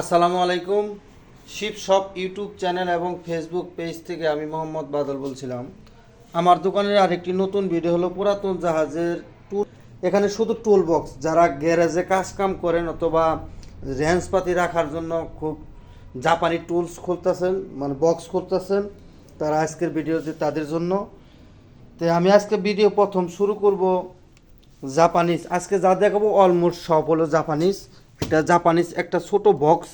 আসসালামু আলাইকুম। Ship shop YouTube channel এবং ফেসবুক পেজ থেকে আমি মোহাম্মদ বাদল বলছিলাম। আমার দোকানের আরেকটি নতুন ভিডিও হলো পুরাতন জাহাজের টুল এখানে শুধু টুল বক্স যারা গ্যারেজে কাজ কাম করেন অথবা রেঞ্জপাতি রাখার জন্য খুব জাপানি টুলস খুলতেছেন মানে বক্স খুলতেছেন, তারা আজকের ভিডিওতে তাদের জন্য। তো আমি আজকে ভিডিও প্রথম শুরু করব জাপানিজ। আজকে যা দেখাবো অলমোস্ট সব হলো জাপানিজ। এটা জাপানিজ একটা ছোট বক্স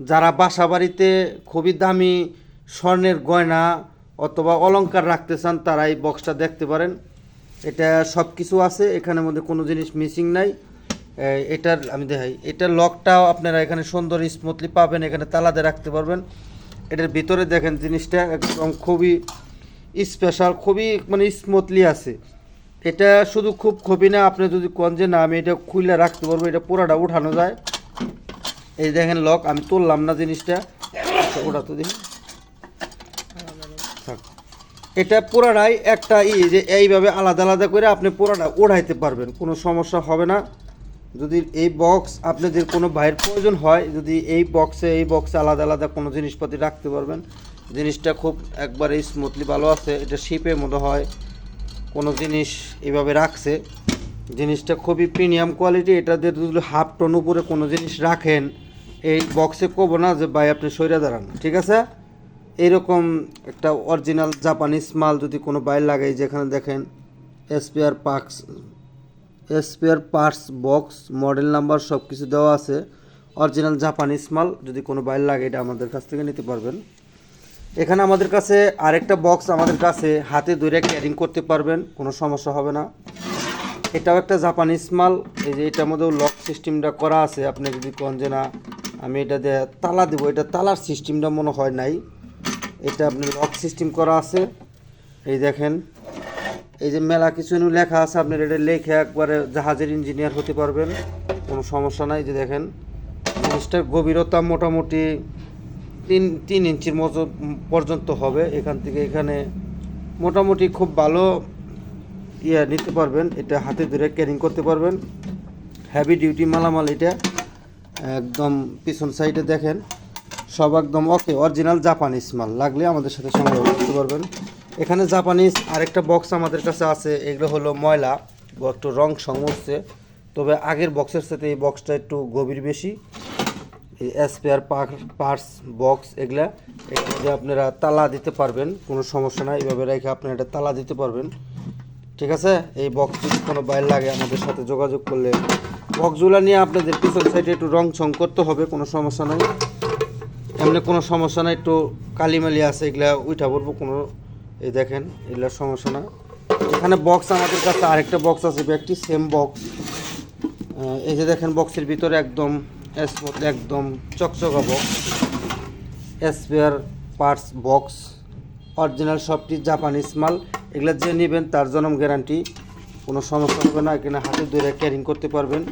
যারা বাসা বাড়িতে খুবই দামি স্বর্ণের গয়না অথবা অলঙ্কার রাখতে চান, তারা এই বক্সটা দেখতে পারেন। এটা সব কিছু আছে, এখানের মধ্যে কোনো জিনিস মিসিং নাই। এটার, আমি দেখাই, এটার লকটাও আপনারা এখানে সুন্দর স্মুথলি পাবেন, এখানে তালাতে রাখতে পারবেন। এটার ভিতরে দেখেন জিনিসটা একদম খুবই স্পেশাল খুবই মানে স্মুথলি আছে। এটা শুধু খুব খুবই না আপনি যদি কোন যে না আমি এটা খুলে রাখতে পারব এটা পুরাটা উঠানো যায়। এই দেখেন লক আমি তুললাম না জিনিসটা। আচ্ছা, ওটা তো দেখি। এটা পুরাটাই একটা ই যে এইভাবে আলাদা আলাদা করে আপনি পুরাটা ওড়াইতে পারবেন কোনো সমস্যা হবে না। যদি এই বক্স আপনাদের কোনো ভাইয়ের প্রয়োজন হয় যদি এই বক্সে এই বক্সে আলাদা আলাদা কোনো জিনিসপাতি রাখতে পারবেন। জিনিসটা খুব একবারে স্মুথলি ভালো আছে এটা শিপের মতো হয়। কোনো জিনিস এভাবে রাখছে, জিনিসটা খুবই প্রিমিয়াম কোয়ালিটি এটাতে যদি হাফ টন উপরে কোনো জিনিস রাখেন, এই বক্সে কব না যে, ভাই, আপনি সইরা দাঁড়ান। ঠিক আছে? এইরকম একটা অরিজিনাল জাপানিজ মাল যদি কোনো বাইর লাগাই যেখানে দেখেন SPR parts spare parts box model number সব কিছু দেওয়া আছে অরিজিনাল জাপানিজ মাল যদি কোনো বাইর লাগে এটা আমাদের কাছ থেকে নিতে পারবেন। এখানে আমাদের কাছে আরেকটা বক্স আমাদের কাছে। হাতে ধরে ক্যারিং করতে পারবেন, কোনো সমস্যা হবে না। এটাও একটা জাপানিজ মাল। এই যে এটার মধ্যেও লক সিস্টেমটা করা আছে। আপনি যদি কোন যে না, আমি এটা দিয়ে তালা দেবো। এটা তালার সিস্টেমটা মনে হয় নাই। এটা আপনি লক সিস্টেম করা আছে। এই দেখেন, এই যে মেলা কিছু লেখা আছে। আপনার এটা লেখে একবারে জাহাজের ইঞ্জিনিয়ার হতে পারবেন। কোনো সমস্যা নাই। যে দেখেন, জিনিসটার গভীরতা মোটামুটি তিন তিন ইঞ্চির মতো পর্যন্ত হবে। এখান থেকে এখানে মোটামুটি খুব ভালো ইয়ে নিতে পারবেন। এটা হাতে ধরে ক্যারিং করতে পারবেন। হ্যাভি ডিউটি মালামাল এটা। একদম পিছন সাইডে দেখেন। সব একদম ওকে অরিজিনাল জাপানিজ মাল। লাগলে আমাদের সাথে সংগ্রহ করতে পারবেন। এখানে জাপানিজ আরেকটা বক্স আমাদের কাছে আছে। এগুলো হলো ময়লা। একটু রং সংমরছে তবে আগের বক্সের সাথে এই বক্সটা একটু গভীর বেশি। এই স্পেয়ার পার্টস বক্স এগুলা যে আপনারা তালা দিতে পারবেন, কোনো সমস্যা নাই। এইভাবে রেখে আপনারা এটা তালা দিতে পারবেন। ঠিক আছে? এই বক্স যদি কোনো বাইর লাগে, আমাদের সাথে যোগাযোগ করলে। বক্সগুলো নিয়ে আপনাদের পিছন সাইডে একটু রং ছং করতে হবে, কোনো সমস্যা নাই। এমনি কোনো সমস্যা নাই, একটু কালিমালি আছে, এগুলা উঠা পড়ব, কোনো এই দেখেন এগুলার সমস্যা না। এখানে বক্স আমাদের কাছে আরেকটা বক্স আছে একটি সেম বক্স এই যে দেখেন বক্সের ভিতরে একদম স্মুথ একদম চকচকা box spare parts box original সবটি জাপানিজ মাল। এগুলো যে নেবেন তার জন্ম গ্যারান্টি কোনো সমস্যা হবে না, এখানে হাতে ধরে ক্যারিং করতে পারবেন।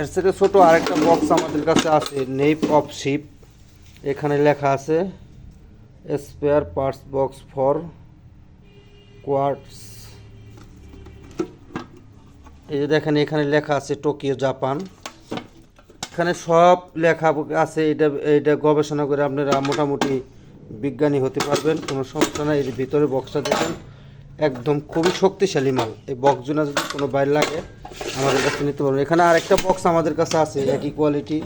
এর থেকে ছোটো আরেকটা বক্স আমাদের কাছে আছে নেপ অফ শিপ এখানে লেখা আছে spare parts box for quartz এই যে দেখেন, এখানে লেখা আছে টোকিও জাপান এখানে সব লেখা আছে, এটা এটা গবেষণা করে আপনারা মোটামুটি বিজ্ঞানী হতে পারবেন, কোনো সমস্যা নাই। এর ভিতরে বক্সটা দেখেন, একদম খুবই শক্তিশালী মাল। এই বক্স জোনা যদি কোনো বাইরে লাগে, আমাদের কাছে নিতে পারবেন। এখানে আরেকটা বক্স আমাদের কাছে আছে, একই কোয়ালিটি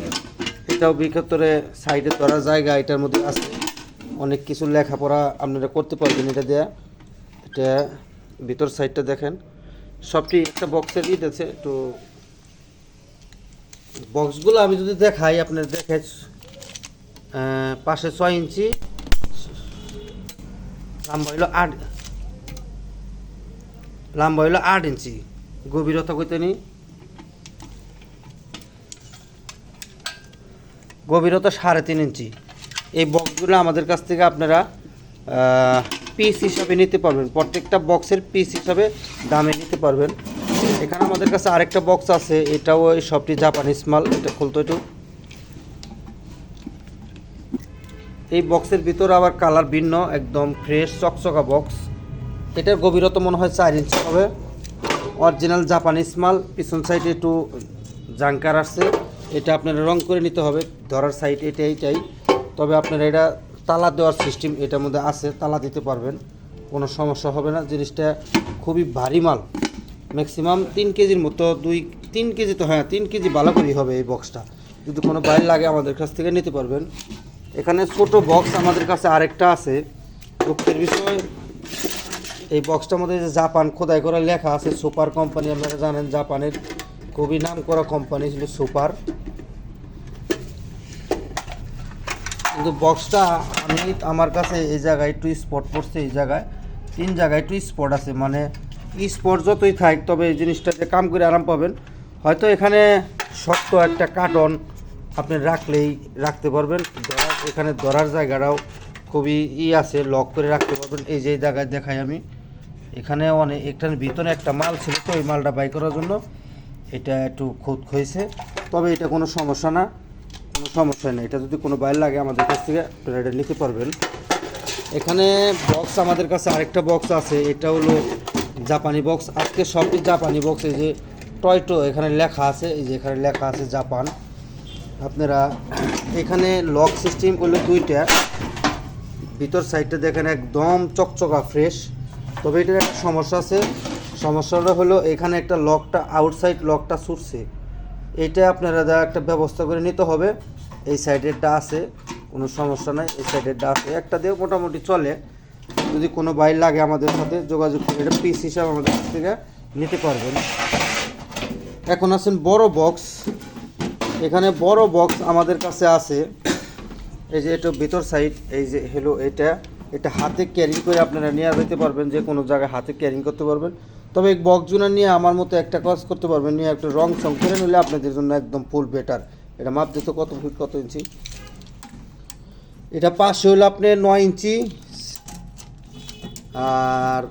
এটাও ভিতরে সাইডে ধরা জায়গা, এটার মধ্যে আছে। অনেক কিছু লেখাপড়া আপনারা করতে পারবেন এটা দেয়া। এটা ভিতর সাইডটা দেখেন। সবটি একটা বক্সের ইট আছে, তো বক্সগুলো আমি যদি দেখাই, আপনার দেখে পাশে ছয় ইঞ্চি, লম্বা হইল আট, লম্বা হইল আট ইঞ্চি, গভীরতা কইতে নি গভীরতা সাড়ে তিন ইঞ্চি। এই বক্সগুলো আমাদের কাছ থেকে আপনারা পিস হিসাবে নিতে পারবেন। প্রত্যেকটা বক্সের পিস হিসাবে দামে নিতে পারবেন। এখানে আমাদের কাছে আরেকটা বক্স আছে, এটাও ওই সবটি জাপানিজ মাল, এটা খুলতো একটু। এই বক্সের ভিতরে আবার কালার ভিন্ন, একদম ফ্রেশ চকচকা বক্স এটার গভীরতা মনে হয় চার ইঞ্চি হবে। অরিজিনাল জাপানিজ মাল, পিছন সাইডে একটু জাঙ্কার আসছে এটা আপনারা রং করে নিতে হবে, ধরার সাইড এটা এইটাই। তবে আপনারা এটা তালা দেওয়ার সিস্টেম এটার মধ্যে আছে, তালা দিতে পারবেন। কোনো সমস্যা হবে না, জিনিসটা খুবই ভারী মাল। ম্যাক্সিমাম তিন কেজির মতো, দুই, তিন কেজি তো হ্যাঁ তিন কেজি ভালো করেই হবে এই বক্সটা যদি কোনো বাইরে লাগে আমাদের কাছ থেকে নিতে পারবেন। এখানে ছোট বক্স আমাদের কাছে আরেকটা আছে। দুঃখের বিষয়, এই বক্সটার মধ্যে যে জাপান খোদাই করা লেখা আছে, সুপার কোম্পানি, আপনারা জানেন জাপানের খুবই নাম করা কোম্পানি ছিল সুপার। কিন্তু বক্সটা আমি আমার কাছে এই জায়গায় একটু স্পট পড়ছে এই জায়গায়, তিন জায়গায় একটু স্পট আছে মানে স্পট যতই থাক, তবে এই জিনিসটাতে কাম করে আরাম পাবেন, হয়তো এখানে শক্ত একটা কার্টন আপনি রাখলেই রাখতে পারবেন। ধরার, এখানে ধরার জায়গাটাও খুবই ই আছে লক করে রাখতে পারবেন। এই যে জায়গায় দেখাই আমি, এখানে অনেক এখানে ভিতরে একটা মাল ছিল তো, ওই মালটা বাই করার জন্য। এটা একটু খুঁত হয়েছে, তবে এটা কোনো সমস্যা না, কোনো সমস্যা নেই। এটা যদি কোনো বাইর লাগে আমাদের কাছ থেকে, আপনারা এটা নিতে পারবেন। এখানে বক্স আমাদের কাছে আরেকটা বক্স আছে, এটা হলো জাপানি বক্স আজকে সবই জাপানি বক্স এই যে টয়টো এখানে লেখা আছে, এই যে এখানে লেখা আছে জাপান। আপনারা এখানে লক সিস্টেম করলে দুইটা, ভিতর সাইডটা দেখেন একদম চকচকা ফ্রেশ তবে এটার একটা সমস্যা আছে, সমস্যাটা হলো এখানে একটা লকটা আউটসাইড লকটা ছুটছে। এটা আপনারা যা একটা ব্যবস্থা করে নিতে হবে। এই সাইডেরটা আছে, কোনো সমস্যা নাই, এই সাইডেরটা আছে। একটা দিয়ে মোটামুটি চলে। যদি কোনো বাইর লাগে আমাদের সাথে যোগাযোগ এটা পিস হিসাবে আমাদের কাছ থেকে নিতে পারবেন। এখন আছেন বড় বক্স এখানে বড় বক্স আমাদের কাছে আছে। এই যে এটা ভিতর সাইড এই যে হলো এটা। এটা হাতে ক্যারিং করে আপনারা নিয়ে যেতে পারবেন, যে কোনো জায়গায় হাতে ক্যারিং করতে পারবেন। তবে এই বক্স জুনা নিয়ে আমার মতো একটা কাজ করতে পারবেন, নিয়ে একটা রং সং করে নিলে আপনাদের জন্য একদম ফুল বেটার এটা মাপ দিতে কত ফুট কত ইঞ্চি এটা পাশে হলো আপনি নয় ইঞ্চি আর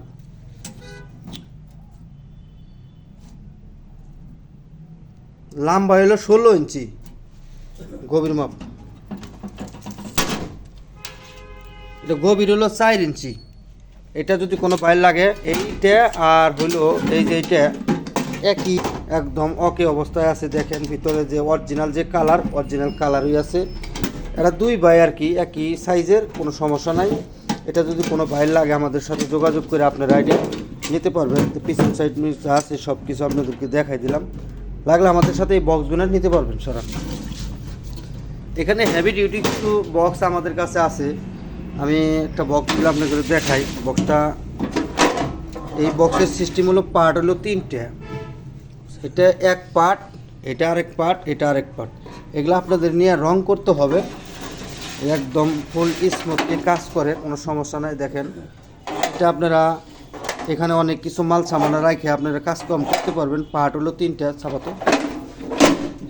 লম্বা হলো ষোলো ইঞ্চি। গভীর মাপ। এটা গভীর হলো চার ইঞ্চি। এটা যদি কোনো বাইর লাগে, এইটা আর হলো এই যে এইটা, একই, একদম অকে অবস্থায় আছে দেখেন ভিতরে যে অরিজিনাল যে কালার অরিজিনাল কালারই আছে। এটা দুই বাই আর কি, একই সাইজের কোনো সমস্যা নাই। এটা যদি কোনো বাইর লাগে আমাদের সাথে যোগাযোগ করে আপনারা আইডিয়া নিতে পারবেন। তো পিছন সাইড যা আছে সব কিছু আপনাদেরকে দেখাই দিলাম। লাগলে আমাদের সাথে এই বক্সগুলো নিতে পারবেন সারা এখানে হেভি ডিউটি কিছু বক্স আমাদের কাছে আছে। আমি একটা বক্সগুলো আপনাদের দেখাই। বক্সটা এই বক্সের সিস্টেম হলো পার্ট হলো তিনটে। এটা এক পার্ট এটা আরেক পার্ট এটা আরেক পার্ট এগুলো আপনাদের নিয়ে রং করতে হবে। একদম ফুল স্মুথলি কাজ করে, কোনো সমস্যা নাই, দেখেন। এটা আপনারা এখানে অনেক কিছু মাল সামানা রাখে আপনারা কাজ কম করতে পারবেন। পার্ট হলো তিনটা ছাপাতো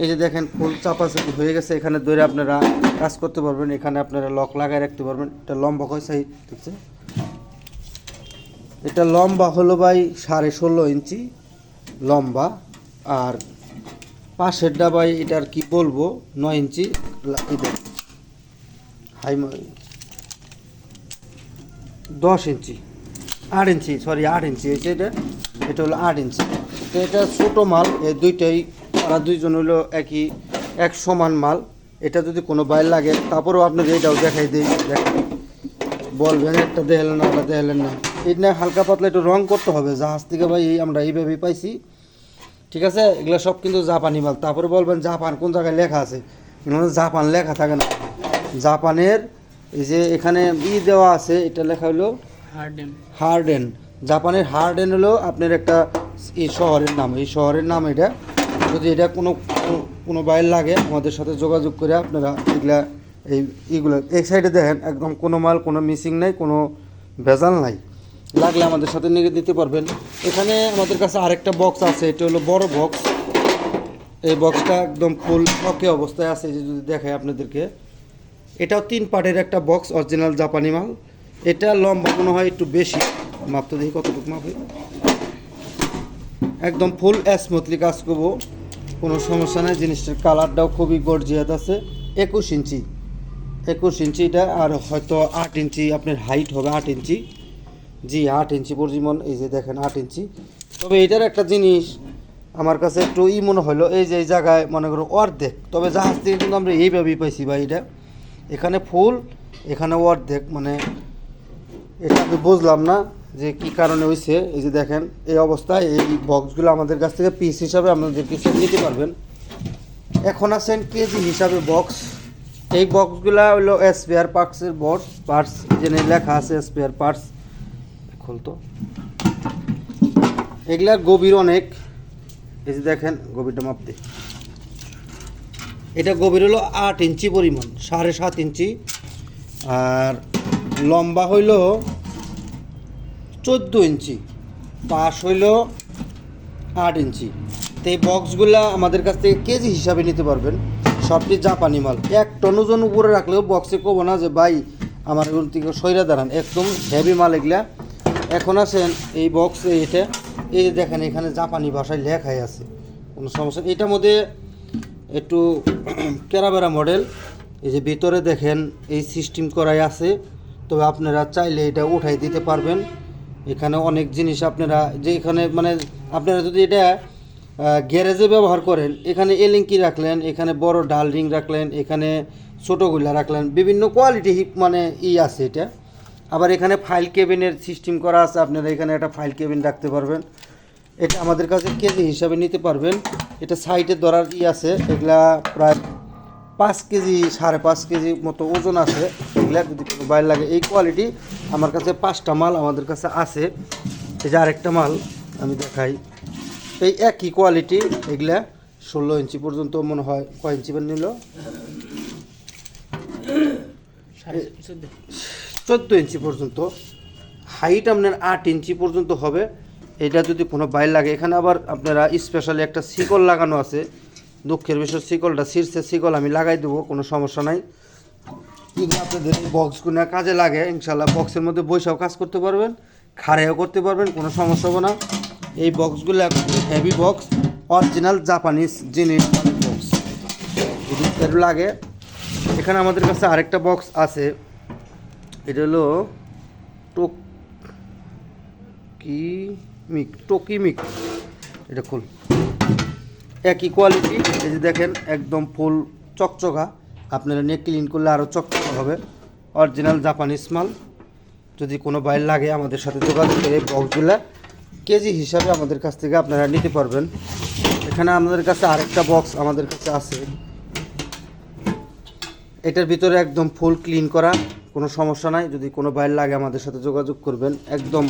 এই যে দেখেন ফুল চাপাচাপি হয়ে গেছে। এখানে ধরে আপনারা কাজ করতে পারবেন। এখানে আপনারা লক লাগায় রাখতে পারবেন। এটা লম্বা কয় সাইজ দেখছে? এটা লম্বা হলো ভাই সাড়ে ষোলো ইঞ্চি। লম্বা। আর পাশের ডাবাই এটার কি বলব? নয় ইঞ্চি। হাই দশ ইঞ্চি। আট ইঞ্চি সরি আট ইঞ্চি। হয়েছে এটা এটা হলো আট ইঞ্চি। তো এটা ছোটো মাল এই দুইটাই, তারা দুইজন হলো একই, এক সমান মাল। এটা যদি কোনো বাইর লাগে, তারপরেও আপনাদের এটাও দেখাই দিই, দেখেন। বলবেন, একটা দেখালেন না ওটা দেখালেন না। না, হালকা পাতলা একটু রং করতে হবে। জাহাজ থেকে ভাই, এই আমরা এইভাবেই পাইছি। ঠিক আছে? এগুলো সব কিন্তু জাপানি মাল। তারপরে বলবেন, জাপান কোন জায়গায় লেখা আছে? জাপান লেখা থাকে না। জাপানের এই যে এখানে ই দেওয়া আছে এটা লেখা হলো হার্ডেন। হার্ডেন। জাপানের হার্ডেন হলো আপনার একটা এই শহরের নাম। এই শহরের নাম এটা। যদি এটা কোনো কোনো- বাইর লাগে আমাদের সাথে যোগাযোগ করে আপনারা এগুলা এই এইগুলো এই সাইডে দেখেন একদম কোনো মাল কোনো মিসিং নাই কোনো ভেজাল নাই। লাগলে আমাদের সাথে নিয়ে দিতে পারবেন। এখানে আমাদের কাছে আরেকটা বক্স আছে এটা হলো বড় বক্স এই বক্সটা একদম ফুল ওকে অবস্থায় আছে যে যদি দেখায় আপনাদেরকে। এটাও তিন পার্টের একটা বক্স অরিজিনাল জাপানি মাল। এটা লম্বা মনে হয় একটু বেশি। মাপতে দেখি কতটুকু মাপে একদম ফুল স্মুথলি কাজ করব। কোনো সমস্যা নেই, জিনিসটার কালারটাও খুবই গর্জিয়াত আছে। একুশ ইঞ্চি। একুশ ইঞ্চি এটা, আর হয়তো আট ইঞ্চি আপনার হাইট হবে আট ইঞ্চি। জি, আট ইঞ্চি পরিমাণ এই যে দেখেন আট ইঞ্চি। তবে এটার একটা জিনিস, আমার কাছে একটু ই মনে হলো এই যে এই জায়গায় মনে করো অর্ধেক। তবে জাহাজ থেকে কিন্তু আমরা এইভাবেই পাইছি ভাই এটা। এখানে ফুল, এখানে অর্ধেক মানে এটা আমি বুঝলাম না যে কি কারণে হয়েছে এই যে দেখেন, এই অবস্থায় এই বক্সগুলো আমাদের কাছ থেকে পিস হিসাবে আপনাদের কিছু নিতে পারবেন। এখন আছেন কেজি হিসাবে বক্স এই বক্সগুলা হলো স্পেয়ার পার্টসের বক্স পার্টস যেখানে লেখা আছে স্পেয়ার পার্টস খুলতো এগুলার গভীর অনেক। এই যে দেখেন, গভীরটা মাপতে এটা গভীর হলো আট ইঞ্চি পরিমাণ, সাড়ে সাত ইঞ্চি। আর লম্বা হইল চোদ্দ ইঞ্চি, পাশ হইল আট ইঞ্চি। তো এই বক্সগুলো আমাদের কাছ থেকে কেজি হিসাবে নিতে পারবেন। সবটি জাপানি মাল। এক টন ওজন উপরে রাখলেও বক্সে কব না যে, ভাই, আমার থেকে সইরা দাঁড়ান। একদম হেভি মাল এগুলা। এখন আসেন এই বক্স এটা। এই যে দেখেন, এখানে জাপানি ভাষায় লেখাই আছে। কোনো সমস্যা এটার মধ্যে একটু কেরাবেরা মডেল। এই যে ভিতরে দেখেন এই সিস্টেম করাই আছে। তবে আপনারা চাইলে এটা উঠাই দিতে পারবেন। এখানে অনেক জিনিস আপনারা যে এখানে মানে আপনারা যদি এটা গ্যারেজে ব্যবহার করেন, এখানে এলিঙ্কি রাখলেন, এখানে বড় ডাল রিং রাখলেন, এখানে ছোটোগুলা রাখলেন, বিভিন্ন কোয়ালিটি মানে ই আছে এটা। আবার এখানে ফাইল কেবিনের সিস্টেম করা আছে, আপনারা এখানে একটা ফাইল কেবিন রাখতে পারবেন। এটা আমাদের কাছে কেজি হিসাবে নিতে পারবেন। এটা সাইডে ধরার ই আছে এগুলা প্রায় পাঁচ কেজি সাড়ে পাঁচ কেজি মতো ওজন আছে। এগুলা যদি কোনো বাইর লাগে এই কোয়ালিটি আমার কাছে পাঁচটা মাল আমাদের কাছে আছে। এই যে আরেকটা মাল আমি দেখাই। এই একই কোয়ালিটি এগুলা ষোলো ইঞ্চি পর্যন্ত মনে হয় কয় ইঞ্চি বের নিল? চোদ্দ। ইঞ্চি পর্যন্ত। হাইট আপনার আট ইঞ্চি পর্যন্ত হবে। এটা যদি কোনো বাইর লাগে, এখানে আবার আপনারা স্পেশালি একটা শিকল লাগানো আছে। দুঃখের বিষয়, শিকলটা শীর্ষে শিকল আমি লাগাই দেবো, কোনো সমস্যা নাই। যদি আপনাদের এই বক্সগুলো কাজে লাগে, ইনশাল্লাহ বক্সের মধ্যে বৈশাও কাজ করতে পারবেন, খাড়াইও করতে পারবেন, কোনো সমস্যা হবে না। এই বক্সগুলো হেভি বক্স অরিজিনাল জাপানিজ জিনিস বক্স যদি লাগে, এখানে আমাদের কাছে আরেকটা বক্স আছে। এটা হলো টোক কি? মিক টোকিমিক এটা খুল। একই কোয়ালিটি এই যে দেখেন, একদম ফুল চকচকা। আপনারা নিয়ে ক্লিন করলে আরও চকচকা হবে। অরিজিনাল জাপানিজ মাল। যদি কোনো বাইর লাগে আমাদের সাথে যোগাযোগ করে বক্সগুলা কেজি হিসাবে আমাদের কাছ থেকে আপনারা নিতে পারবেন। এখানে আমাদের কাছে আরেকটা বক্স আমাদের কাছে আছে। এটার ভিতরে একদম ফুল ক্লিন করা, কোনো সমস্যা নাই। যদি কোনো বাইর লাগে আমাদের সাথে যোগাযোগ করবেন, একদম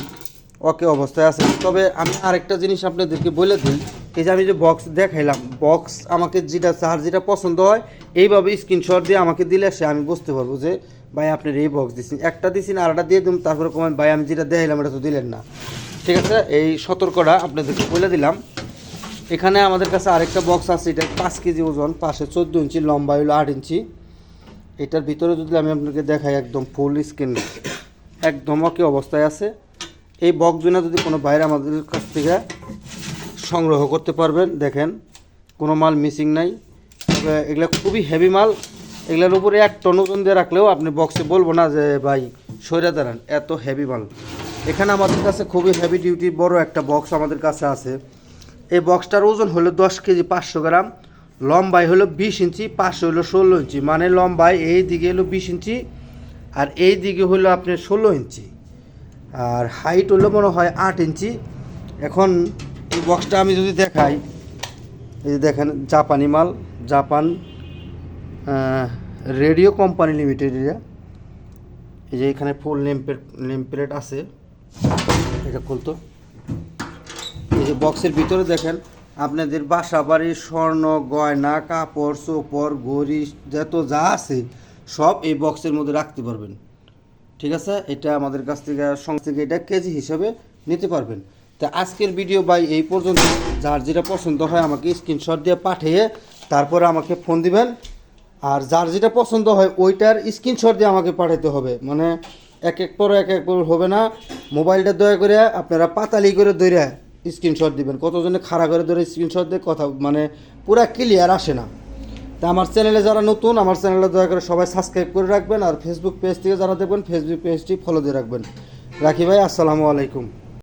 ওকে অবস্থায় আছে। তবে আমি আরেকটা জিনিস আপনাদেরকে বলে দিই, এই যে আমি যে বক্স দেখাইলাম বক্স আমাকে যেটা, যার যেটা পছন্দ হয়, এইভাবে স্ক্রিনশট দিয়ে আমাকে দিলে সে, আমি বুঝতে পারব যে, ভাই আপনার এই বক্স দিচ্ছেন একটা দিচ্ছেন আর একটা দিয়ে দিন তারপরে কমেন, ভাই, আমি যেটা দেখাইলাম, এটা তো দিলেন না। ঠিক আছে? এই সতর্কটা আপনাদেরকে বলে দিলাম। এখানে আমাদের কাছে আরেকটা বক্স আছে, এটা পাঁচ কেজি ওজন, পাশে চোদ্দ ইঞ্চি, লম্বা হলো আট ইঞ্চি। এটার ভিতরে যদি আমি আপনাকে দেখাই একদম ফুল স্ক্রিন একদম ওকে অবস্থায় আছে। এই বক্সগুলো যদি কোনো বাইরে আমাদের কাছ থেকে সংগ্রহ করতে পারবেন, দেখেন, কোনো মাল মিসিং নাই। তবে এগুলো খুবই হেভি মাল। এগুলোর উপরে এক টন ওজন দিয়ে রাখলেও আপনি বক্সে বলব না যে, ভাই, সইরা দাঁড়ান, এত হেভি মাল। এখানে আমাদের কাছে খুবই হেভি ডিউটি বড় একটা বক্স আমাদের কাছে আছে। এই বক্সটার ওজন হলো দশ কেজি পাঁচশো গ্রাম, লম্বাই হলো বিশ ইঞ্চি পাঁচশো হলো ষোলো ইঞ্চি। মানে লম্বাই এই দিকে হলো বিশ ইঞ্চি, আর এই দিকে হলো আপনার ষোলো ইঞ্চি। আর হাইট হলো মনে হয় আট ইঞ্চি। এখন এই বক্সটা আমি যদি দেখাই, এই যে দেখেন জাপানি মাল, জাপান রেডিও কোম্পানি লিমিটেড এটা এই যে এখানে ফুল নেম প্লেট আছে। এটা খুলতো। এই যে বক্সের ভিতরে দেখেন, আপনাদের বাসা বাড়ির স্বর্ণ, গয়না, কাপড়, চোপড়, ঘড়ি, যত যা আছে, সব এই বক্সের মধ্যে রাখতে পারবেন। ঠিক আছে? এটা আমাদের কাছ থেকে সঙ্গে থেকে এটা কেজি হিসাবে নিতে পারবেন। তা আজকের ভিডিও বাই এই পর্যন্ত। যার যেটা পছন্দ হয় আমাকে স্ক্রিনশট দিয়ে পাঠিয়ে তারপরে আমাকে ফোন দিবেন। আর যার যেটা পছন্দ হয় ওইটার স্ক্রিনশট দিয়ে আমাকে পাঠাতে হবে। মানে এক এক পর এক এক পর হবে না। মোবাইলটা দয়া করে আপনারা পাতালি করে ধরে স্ক্রিনশট দিবেন। কতজনে খাড়া করে ধরে স্ক্রিনশট দিয়ে কথা মানে পুরা ক্লিয়ার আসে না। তা আমার চ্যানেলে যারা নতুন, আমার চ্যানেলে দয়া করে সবাই সাবস্ক্রাইব করে রাখবেন আর ফেসবুক পেজ থেকে যারা দেখবেন ফেসবুক পেজটি ফলো দিয়ে রাখবেন। রাখি ভাই, আসসালামু আলাইকুম।